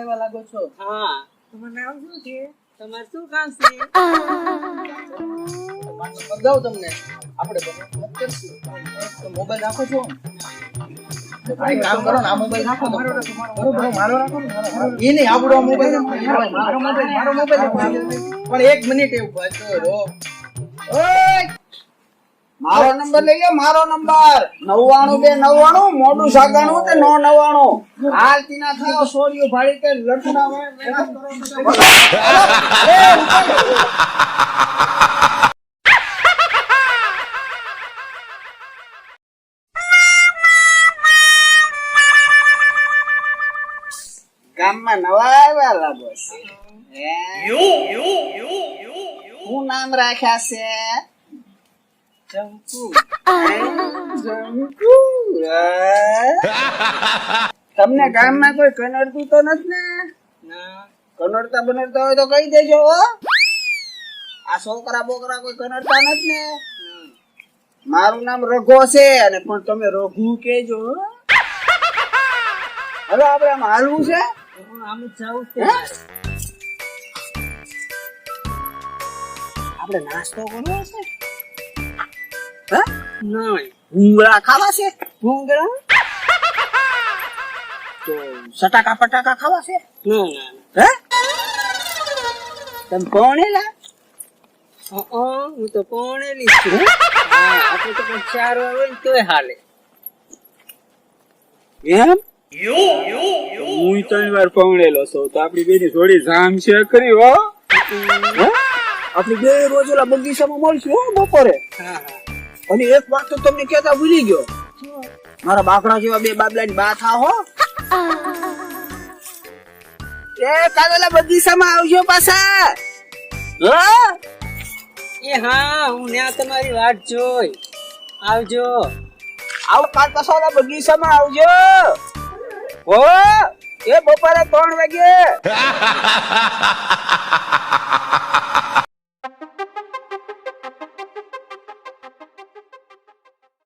ગામમાં લાગો છો? હા. તમારું નામ શું છે? તમારું શું કામ છે? તમારો તમને? આપણે કરશું. મોબાઈલ રાખો છો? તો કામ કરો ને આ મોબાઈલ રાખો બરોબર મારો રાખો ને નહીં આપણો મોબાઈલ મારો મોબાઈલ મારો મોબાઈલ પણ એક મિનિટ એવું હોય રો. ઓય! મારો નંબર લઈ લો મારો નંબર. નવ્વાણું બે નવ્વાણું મોઢું સાગાણું તે નો નવ્વાણું. હાલ તીના થયો સોડિયો ભાડી લટના તો એ, ઉપર. ગામમાં નવા આવ્યા લાગો છે. હું નામ રાખ્યા છે? તમને ગામમાં કોઈ કનડતું તો નથી ને? કનડતા બનડતા હોય તો કહી દેજો હો. આ છોકરા બોકરા કોઈ કનડતા નથી ને? મારું નામ રઘો છે અને પણ તમે રઘુ કેજો. હવે આપણે આમ હાલવું છે? આમ જ જવું છે? આપણે નાસ્તો કરવો છે? ભૂંગળા ખાવા છે ભૂંગળા? તો સટાકા પટાકા ખાવા છે ના ના. હે? તમે કોણ એલા અ હું તો ભણેલી છું. આપણે તો પણ ચાર વાર હોય તોય હાલે. એમ? હું ત્રણ વાર પવણેલો છું. તો આપડી બેની થોડી જામ છે કરી હો? હે? આપડી બે રોજ ઓલા બગીચામાં મળશું બપોરે. હા હા. અને એક વાત તો તમને કેતા ભૂલી ગયો. મારા બાકડા જેવા બે બાબલાની બા થા હો. એ કાલેલા બગીચામાં આવજો પાછા. હા? એ હા હું ત્યાં તમારી વાટ જોઈ. આવજો. આવ કાલ પાછા બગીચામાં આવજો. ઓ એ બપોરે ત્રણ વાગે.